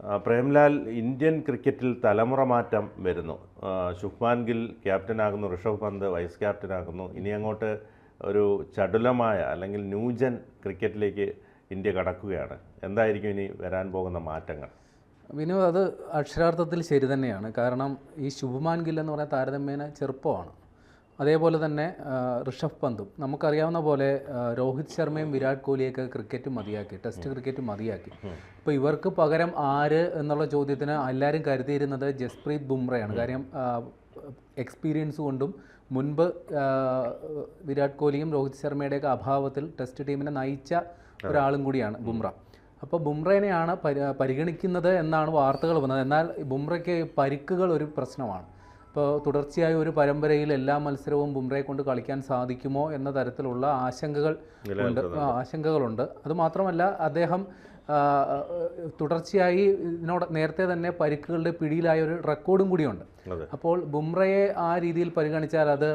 Premlal Indian ക്രിക്കറ്റിൽ തലമുറ മാറ്റം വരുന്നു. ശുഭ്മാൻ ഗിൽ ക്യാപ്റ്റനാകുന്നു ഋഷഭ് പന്ത് വൈസ് ക്യാപ്റ്റനാകുന്നു. ഇനി അങ്ങോട്ട് ഒരു ചടുലമായ അല്ലെങ്കിൽ ന്യൂജൻ ക്രിക്കറ്റിലേക്ക് ഇന്ത്യ കടക്കുകയാണ്. എന്തായിരിക്കും ഇനി വരാൻ പോകുന്ന മാറ്റങ്ങൾ? വിനു അത് അക്ഷരാർത്ഥത്തിൽ ശരി തന്നെയാണ്. കാരണം ഈ ശുഭമാൻ ഗിൽ എന്ന് പറയുന്ന താരതമ്യേന ചെറുപ്പമാണ്. അതേപോലെ തന്നെ ഋഷഭ് പന്തും. നമുക്കറിയാവുന്ന പോലെ രോഹിത് ശർമ്മയും വിരാട് കോഹ്ലിയൊക്കെ ക്രിക്കറ്റ് മതിയാക്കി ടെസ്റ്റ് ക്രിക്കറ്റ് മതിയാക്കി. അപ്പോൾ ഇവർക്ക് പകരം ആര് എന്നുള്ള ചോദ്യത്തിന് എല്ലാവരും കരുതിയിരുന്നത് ജസ്പ്രീത് ബുംറയാണ്. കാര്യം എക്സ്പീരിയൻസ് കൊണ്ടും മുൻപ് വിരാട് കോഹ്ലിയും രോഹിത് ശർമ്മയുടെയൊക്കെ അഭാവത്തിൽ ടെസ്റ്റ് ടീമിനെ നയിച്ച ഒരാളും കൂടിയാണ് ബുംറ. അപ്പോൾ ബുംറേനെയാണ് പരി പരിഗണിക്കുന്നത് എന്നാണ് വാർത്തകൾ വന്നത്. എന്നാൽ ബുംറയ്ക്ക് പരിക്കുകൾ ഒരു പ്രശ്നമാണ്. ഇപ്പോൾ തുടർച്ചയായ ഒരു പരമ്പരയിൽ എല്ലാ മത്സരവും ബുംറയെ കൊണ്ട് കളിക്കാൻ സാധിക്കുമോ എന്ന തരത്തിലുള്ള ആശങ്കകൾ ഉണ്ട്. ആശങ്കകളുണ്ട്. അതുമാത്രമല്ല അദ്ദേഹം തുടർച്ചയായി ഇതിനോട് നേരത്തെ തന്നെ പരിക്കുകളുടെ പിടിയിലായ ഒരു റെക്കോർഡും കൂടിയുണ്ട്. അപ്പോൾ ബുംറയെ ആ രീതിയിൽ പരിഗണിച്ചാൽ അത്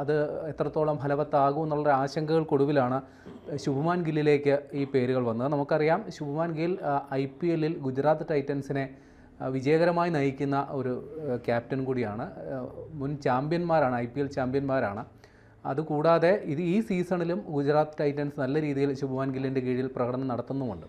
അത് എത്രത്തോളം ഫലവത്താകും എന്നുള്ള ആശങ്കകൾക്കൊടുവിലാണ് ശുഭ്മാൻ ഗില്ലിലേക്ക് ഈ പേരുകൾ വന്നത്. നമുക്കറിയാം ശുഭ്മാൻ ഗിൽ ഐ പി എല്ലിൽ ഗുജറാത്ത് ടൈറ്റൻസിനെ വിജയകരമായി നയിക്കുന്ന ഒരു ക്യാപ്റ്റൻ കൂടിയാണ്. മുൻ ചാമ്പ്യന്മാരാണ് ഐ പി എൽ ചാമ്പ്യന്മാരാണ്. അതുകൂടാതെ ഇത് ഈ സീസണിലും ഗുജറാത്ത് ടൈറ്റൻസ് നല്ല രീതിയിൽ ശുഭ്മാൻ ഗില്ലിന്റെ കീഴിൽ പ്രകടനം നടത്തുന്നുമുണ്ട്.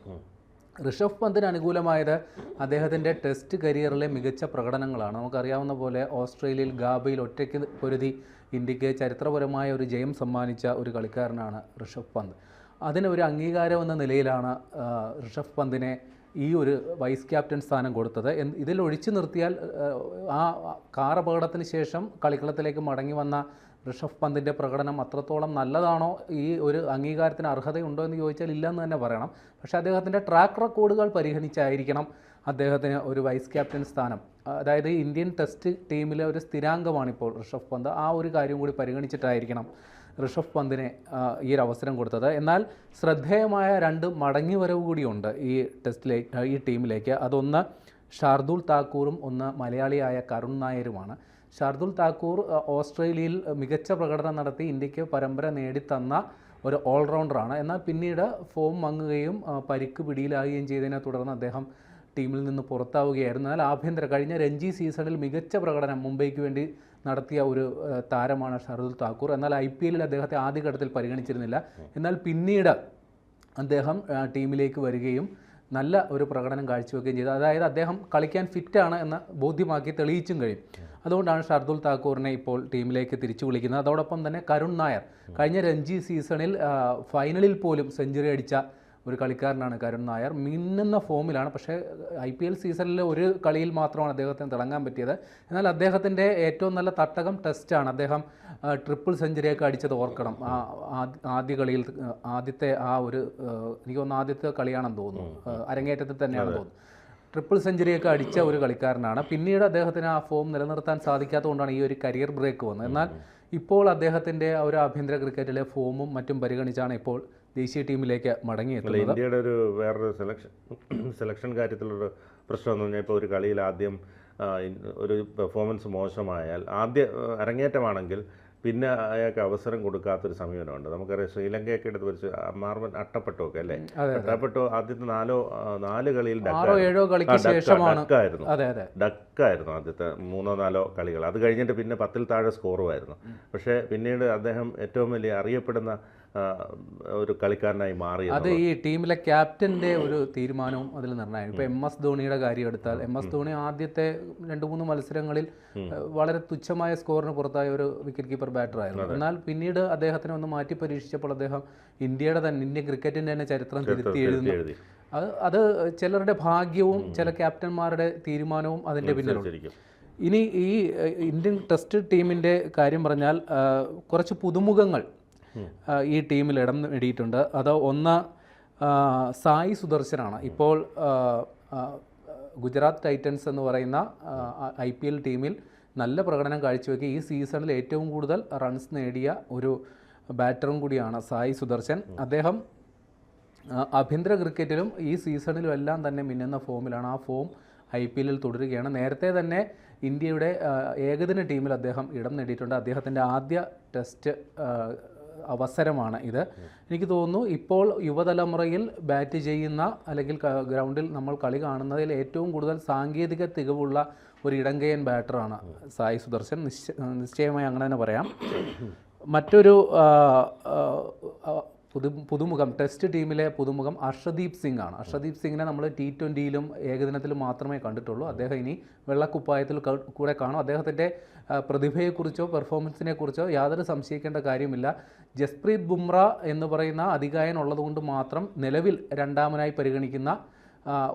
ഋഷഭ് പന്തിന് അനുകൂലമായത് അദ്ദേഹത്തിന്റെ ടെസ്റ്റ് കരിയറിലെ മികച്ച പ്രകടനങ്ങളാണ്. നമുക്കറിയാവുന്ന പോലെ ഓസ്ട്രേലിയയിൽ ഗാബയിൽ ഒറ്റയ്ക്ക് പൊരുതി ഇന്ത്യയ്ക്ക് ചരിത്രപരമായ ഒരു ജയം സമ്മാനിച്ച ഒരു കളിക്കാരനാണ് ഋഷഭ് പന്ത്. അതിന് ഒരു അംഗീകാരം എന്ന നിലയിലാണ് ഋഷഭ് പന്തിനെ ഈ ഒരു വൈസ് ക്യാപ്റ്റൻ സ്ഥാനം കൊടുത്തത്. ഇതിൽ ഒഴിച്ചു നിർത്തിയാൽ ആ കാർ അപകടത്തിന് ശേഷം കളിക്കളത്തിലേക്ക് മടങ്ങി വന്ന ഋഷഭ് പന്തിന്റെ പ്രകടനം അത്രത്തോളം നല്ലതാണോ? ഈ ഒരു അംഗീകാരത്തിന് അർഹതയുണ്ടോ എന്ന് ചോദിച്ചാൽ ഇല്ല എന്ന് തന്നെ പറയണം. പക്ഷേ അദ്ദേഹത്തിന്റെ ട്രാക്ക് റെക്കോർഡുകൾ പരിഗണിച്ചായിരിക്കണം അദ്ദേഹത്തിന് ഒരു വൈസ് ക്യാപ്റ്റൻ സ്ഥാനം. അതായത് ഇന്ത്യൻ ടെസ്റ്റ് ടീമിലെ ഒരു സ്ഥിരാംഗമാണിപ്പോൾ ഋഷഭ് പന്ത്. ആ ഒരു കാര്യം കൂടി പരിഗണിച്ചിട്ടായിരിക്കണം. ഋഷഭ് പന്തിനെ ഈ ഒരു അവസരം കൊടുത്തത്. എന്നാൽ ശ്രദ്ധേയമായ രണ്ട് മടങ്ങി വരവ് കൂടിയുണ്ട് ഈ ടെസ്റ്റിലേക്ക് ഈ ടീമിലേക്ക്. അതൊന്ന് ഷാർദുൽ താക്കൂറും ഒന്ന് മലയാളിയായ കരുൺ നായരുമാണ്. ഷാർദുൽ താക്കൂർ ഓസ്ട്രേലിയയിൽ മികച്ച പ്രകടനം നടത്തി ഇന്ത്യയ്ക്ക് പരമ്പര നേടിത്തന്ന ഒരു ഓൾറൗണ്ടറാണ്. എന്നാൽ പിന്നീട് ഫോം മങ്ങുകയും പരിക്ക് പിടിയിലാകുകയും ചെയ്തതിനെ തുടർന്ന് അദ്ദേഹം ടീമിൽ നിന്ന് പുറത്താവുകയായിരുന്നു. എന്നാൽ ആഭ്യന്തര കഴിഞ്ഞ രഞ്ജി സീസണിൽ മികച്ച പ്രകടനം മുംബൈക്ക് വേണ്ടി നടത്തിയ ഒരു താരമാണ് ഷർദുൽ താക്കൂർ. എന്നാൽ ഐ പി എല്ലിൽ അദ്ദേഹത്തെ ആദ്യഘട്ടത്തിൽ പരിഗണിച്ചിരുന്നില്ല. എന്നാൽ പിന്നീട് അദ്ദേഹം ടീമിലേക്ക് വരികയും നല്ല ഒരു പ്രകടനം കാഴ്ചവെക്കുകയും ചെയ്തു. അതായത് അദ്ദേഹം കളിക്കാൻ ഫിറ്റാണ് എന്ന് ബോധ്യമാക്കി തെളിയിച്ചും കഴിയും. അതുകൊണ്ടാണ് ഷർദുൽ താക്കൂറിനെ ഇപ്പോൾ ടീമിലേക്ക് തിരിച്ചു വിളിക്കുന്നത്. അതോടൊപ്പം തന്നെ കരുൺ നായർ കഴിഞ്ഞ രഞ്ജി സീസണിൽ ഫൈനലിൽ പോലും സെഞ്ചുറി അടിച്ച ഒരു കളിക്കാരനാണ് കരുൺ നായർ. മിന്നുന്ന ഫോമിലാണ്. പക്ഷേ ഐ പി എൽ സീസണിൽ ഒരു കളിയിൽ മാത്രമാണ് അദ്ദേഹത്തിന് തിളങ്ങാൻ പറ്റിയത്. എന്നാൽ അദ്ദേഹത്തിന്റെ ഏറ്റവും നല്ല തട്ടകം ടെസ്റ്റാണ്. അദ്ദേഹം ട്രിപ്പിൾ സെഞ്ചുറിയൊക്കെ അടിച്ചത് ഓർക്കണം. ആ ആദ്യ- കളിയിൽ ആദ്യത്തെ ആ ഒരു എനിക്ക് തോന്നുന്നു ആദ്യത്തെ കളിയാണെന്ന് തോന്നുന്നു. അരങ്ങേറ്റത്തിൽ തന്നെയാണെന്ന് തോന്നുന്നു. ട്രിപ്പിൾ സെഞ്ചുറിയൊക്കെ അടിച്ച ഒരു കളിക്കാരനാണ്. പിന്നീട് അദ്ദേഹത്തിന് ആ ഫോം നിലനിർത്താൻ സാധിക്കാത്തതുകൊണ്ടാണ് ഈ ഒരു കരിയർ ബ്രേക്ക് വന്നത്. എന്നാൽ ഇപ്പോൾ അദ്ദേഹത്തിന്റെ ഒരു ആഭ്യന്തര ക്രിക്കറ്റിലെ ഫോമും മറ്റും പരിഗണിച്ചാണ് ഇപ്പോൾ ദേശീയ ടീമിലേക്ക് മടങ്ങിയെത്തുന്നത്. ഇന്ത്യയുടെ ഒരു വേറൊരു സെലക്ഷൻ സെലക്ഷൻ കാര്യത്തിലൊരു പ്രശ്നം എന്ന് പറഞ്ഞാൽ ഇപ്പോൾ ഒരു കളിയിൽ ആദ്യം ഒരു പെർഫോമൻസ് മോശമായാൽ ആദ്യ അരങ്ങേറ്റമാണെങ്കിൽ പിന്നെ അയാൾക്ക് അവസരം കൊടുക്കാത്തൊരു സമീപനമുണ്ട്. നമുക്കറിയാം ശ്രീലങ്കയൊക്കെ എടുത്ത് വെച്ച് മാർവൻ അട്ടപ്പെട്ടൊക്കെ അല്ലേ? അട്ടപ്പെട്ടോ ആദ്യത്തെ നാലോ നാല് കളിയിൽ ഡക്കായിരുന്നു. ഡക്കായിരുന്നു ആദ്യത്തെ മൂന്നോ നാലോ കളികൾ. അത് കഴിഞ്ഞിട്ട് പിന്നെ പത്തിൽ താഴെ സ്കോറുമായിരുന്നു. പക്ഷേ പിന്നീട് അദ്ദേഹം ഏറ്റവും വലിയ അറിയപ്പെടുന്ന ഒരു കളിക്കാരനായി മാറി അത് ഈ ടീമിലെ ക്യാപ്റ്റന്റെ ഒരു തീരുമാനവും അതിൽ നിർണയം ഇപ്പൊ എം എസ് ധോണിയുടെ കാര്യം എടുത്താൽ എം എസ് ധോണി ആദ്യത്തെ രണ്ട് മൂന്ന് മത്സരങ്ങളിൽ വളരെ തുച്ഛമായ സ്കോറിന് പുറത്തായ ഒരു വിക്കറ്റ് കീപ്പർ ബാറ്റർ ആയിരുന്നു എന്നാൽ പിന്നീട് അദ്ദേഹത്തിനെ ഒന്ന് മാറ്റി പരീക്ഷിച്ചപ്പോൾ അദ്ദേഹം ഇന്ത്യയുടെ തന്നെ ഇന്ത്യൻ ക്രിക്കറ്റിന്റെ തന്നെ ചരിത്രം തിരുത്തി എഴുതുന്നു. എഴുതി. അത് അത് ചിലരുടെ ഭാഗ്യവും ചില ക്യാപ്റ്റന്മാരുടെ തീരുമാനവും അതിന്റെ പിന്നിലുണ്ട്. ഇനി ഈ ഇന്ത്യൻ ടെസ്റ്റ് ടീമിന്റെ കാര്യം പറഞ്ഞാൽ കുറച്ച് പുതുമുഖങ്ങൾ ഈ ടീമിൽ ഇടം നേടിയിട്ടുണ്ട്. അത് ഒന്ന് സായി സുദർശനാണ്. ഇപ്പോൾ ഗുജറാത്ത് ടൈറ്റൻസ് എന്ന് പറയുന്ന ഐ പി എൽ ടീമിൽ നല്ല പ്രകടനം കാഴ്ചവെക്കുക ഈ സീസണിൽ ഏറ്റവും കൂടുതൽ റൺസ് നേടിയ ഒരു ബാറ്ററും കൂടിയാണ് സായി സുദർശൻ. അദ്ദേഹം ആഭ്യന്തര ക്രിക്കറ്റിലും ഈ സീസണിലും എല്ലാം തന്നെ മിന്നുന്ന ഫോമിലാണ്. ആ ഫോം ഐ പി എല്ലിൽ തുടരുകയാണ്. നേരത്തെ തന്നെ ഇന്ത്യയുടെ ഏകദിന ടീമിൽ അദ്ദേഹം ഇടം നേടിയിട്ടുണ്ട്. അദ്ദേഹത്തിന്റെ ആദ്യ ടെസ്റ്റ് അവസരമാണ് ഇത്. എനിക്ക് തോന്നുന്നു ഇപ്പോൾ യുവതലമുറയിൽ ബാറ്റ് ചെയ്യുന്ന അല്ലെങ്കിൽ ഗ്രൗണ്ടിൽ നമ്മൾ കളി കാണുന്നതിൽ ഏറ്റവും കൂടുതൽ സാങ്കേതിക തികവുള്ള ഒരു ഇടങ്കയൻ ബാറ്ററാണ് സായി സുദർശൻ. നിശ്ച നിശ്ചയമായി അങ്ങനെ തന്നെ പറയാം. മറ്റൊരു പുതു പുതുമുഖം ടെസ്റ്റ് ടീമിലെ പുതുമുഖം അർഷദീപ് സിംഗ് ആണ് അർഷദീപ് സിംഗിനെ നമ്മൾ ടി ട്വന്റിയിലും ഏകദിനത്തിലും മാത്രമേ കണ്ടിട്ടുള്ളൂ. അദ്ദേഹം ഇനി വെള്ളക്കുപ്പായത്തിൽ കൂടെ കാണും. അദ്ദേഹത്തിന്റെ പ്രതിഭയെക്കുറിച്ചോ പെർഫോമൻസിനെ കുറിച്ചോ യാതൊരു സംശയിക്കേണ്ട കാര്യമില്ല. ജസ്പ്രീത് ബുംറ എന്ന് പറയുന്ന അധികായൻ ഉള്ളതുകൊണ്ട് മാത്രം നിലവിൽ രണ്ടാമനായി പരിഗണിക്കുന്ന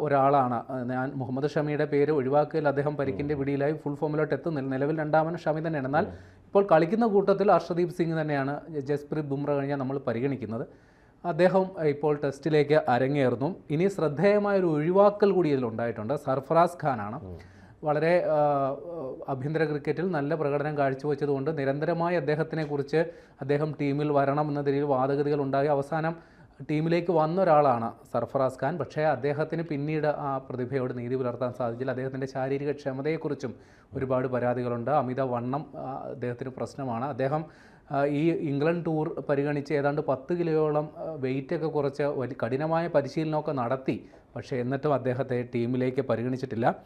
ഒരാളാണ്. ഞാൻ മുഹമ്മദ് ഷമിയുടെ പേര് ഒഴിവാക്കിയാൽ അദ്ദേഹം പരിക്കിന്റെ പിടിയിലായി ഫുൾ ഫോമിലോട്ട് എത്തുന്നില്ല നിലവിൽ രണ്ടാമൻ ഷമി തന്നെയാണ്. എന്നാൽ ഇപ്പോൾ കളിക്കുന്ന കൂട്ടത്തിൽ അർഷദീപ് സിംഗ് തന്നെയാണ് ജസ്പ്രീത് ബുംറ കഴിഞ്ഞാൽ നമ്മൾ പരിഗണിക്കുന്നത്. അദ്ദേഹം ഇപ്പോൾ ടെസ്റ്റിലേക്ക് അരങ്ങേറുന്നു. ഇനി ശ്രദ്ധേയമായ ഒരു ഒഴിവാക്കൽ കൂടി ഇതിലുണ്ടായിട്ടുണ്ട് സർഫറാസ് ഖാനാണ്. വളരെ ആഭ്യന്തര ക്രിക്കറ്റിൽ നല്ല പ്രകടനം കാഴ്ചവെച്ചതുകൊണ്ട് നിരന്തരമായി അദ്ദേഹത്തിനെ കുറിച്ച് അദ്ദേഹം ടീമിൽ വരണം എന്ന രീതിയിൽ വാദഗതികൾ ഉണ്ടായി. അവസാനം ടീമിലേക്ക് വന്ന ഒരാളാണ് സർഫറാസ് ഖാൻ. പക്ഷേ അദ്ദേഹത്തിന് പിന്നീട് ആ പ്രതിഭയോട് നീതി പുലർത്താൻ സാധിച്ചില്ല. അദ്ദേഹത്തിന്റെ ശാരീരിക ക്ഷമതയെക്കുറിച്ചും ഒരുപാട് പരാതികളുണ്ട്. അമിത വണ്ണം അദ്ദേഹത്തിന് പ്രശ്നമാണ്. അദ്ദേഹം ഈ ഇംഗ്ലണ്ട് ടൂർ പരിഗണിച്ച് ഏതാണ്ട് പത്ത് കിലോയോളം വെയിറ്റൊക്കെ കുറച്ച് വലിയ കഠിനമായ പരിശീലനമൊക്കെ നടത്തി. പക്ഷേ എന്നിട്ടും അദ്ദേഹത്തെ ടീമിലേക്ക് പരിഗണിച്ചിട്ടില്ല.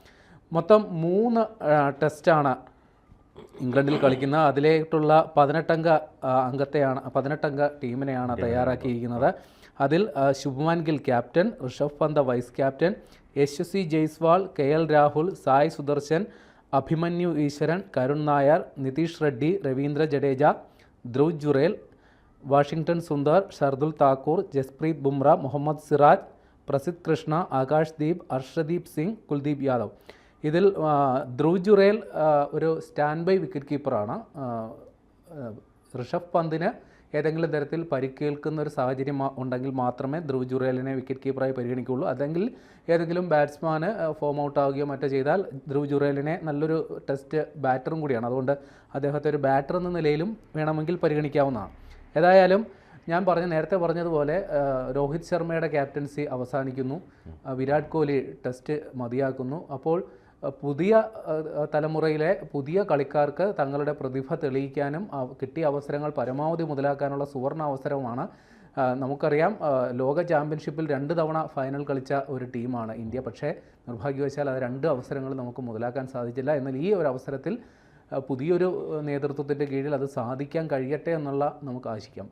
മൊത്തം മൂന്ന് ടെസ്റ്റാണ് ഇംഗ്ലണ്ടിൽ കളിക്കുന്ന. അതിലേക്കുള്ള പതിനെട്ടംഗ അംഗത്തെയാണ് പതിനെട്ടംഗ ടീമിനെയാണ് തയ്യാറാക്കിയിരിക്കുന്നത്. അതിൽ Shubman Gill captain Rishabh Pant vice captain Yashasvi Jaiswal K L Rahul Sai Sudharsan Abhimanyu Easwaran Karun Nair Nitish Reddy Ravindra Jadeja Dhruv Jurel Washington Sundar Shardul Thakur Jasprit Bumrah Mohammed Siraj Prasidh Krishna Akash Deep Harshdeep Singh Kuldeep Yadav. ഇതിൽ ധ്രുവ് ജുറേൽ ഒരു stand by wicket കീപ്പറാണ്. ഋഷഭ് പന്തിന് ഏതെങ്കിലും തരത്തിൽ പരിക്കേൽക്കുന്ന ഒരു സാഹചര്യം ഉണ്ടെങ്കിൽ മാത്രമേ ധ്രുവ് ജുറേലിനെ വിക്കറ്റ് കീപ്പറായി പരിഗണിക്കുകയുള്ളൂ. അല്ലെങ്കിൽ ഏതെങ്കിലും ബാറ്റ്സ്മാന് ഫോം ഔട്ട് ആവുകയോ മറ്റോ ചെയ്താൽ ധ്രുവ് ജുറേലിനെ നല്ലൊരു ടെസ്റ്റ് ബാറ്ററും കൂടിയാണ്. അതുകൊണ്ട് അദ്ദേഹത്തെ ഒരു ബാറ്റർ എന്ന നിലയിലും വേണമെങ്കിൽ പരിഗണിക്കാവുന്നതാണ്. ഏതായാലും ഞാൻ പറഞ്ഞ നേരത്തെ പറഞ്ഞതുപോലെ രോഹിത് ശർമ്മയുടെ ക്യാപ്റ്റൻസി അവസാനിക്കുന്നു. വിരാട് കോഹ്ലി ടെസ്റ്റ് മതിയാക്കുന്നു. അപ്പോൾ പുതിയ തലമുറയിലെ പുതിയ കളിക്കാർക്ക് തങ്ങളുടെ പ്രതിഭ തെളിയിക്കാനും കിട്ടിയ അവസരങ്ങൾ പരമാവധി മുതലാക്കാനുള്ള സുവർണ അവസരവുമാണ്. നമുക്കറിയാം ലോക ചാമ്പ്യൻഷിപ്പിൽ രണ്ട് തവണ ഫൈനൽ കളിച്ച ഒരു ടീമാണ് ഇന്ത്യ. പക്ഷേ നിർഭാഗ്യവശാൽ ആ രണ്ട് അവസരങ്ങൾ നമുക്ക് മുതലാക്കാൻ സാധിച്ചില്ല. എന്നാൽ ഈ ഒരു അവസരത്തിൽ പുതിയൊരു നേതൃത്വത്തിന്റെ കീഴിൽ അത് സാധിക്കാൻ കഴിയട്ടെ എന്നുള്ള നമുക്ക് ആശിക്കാം.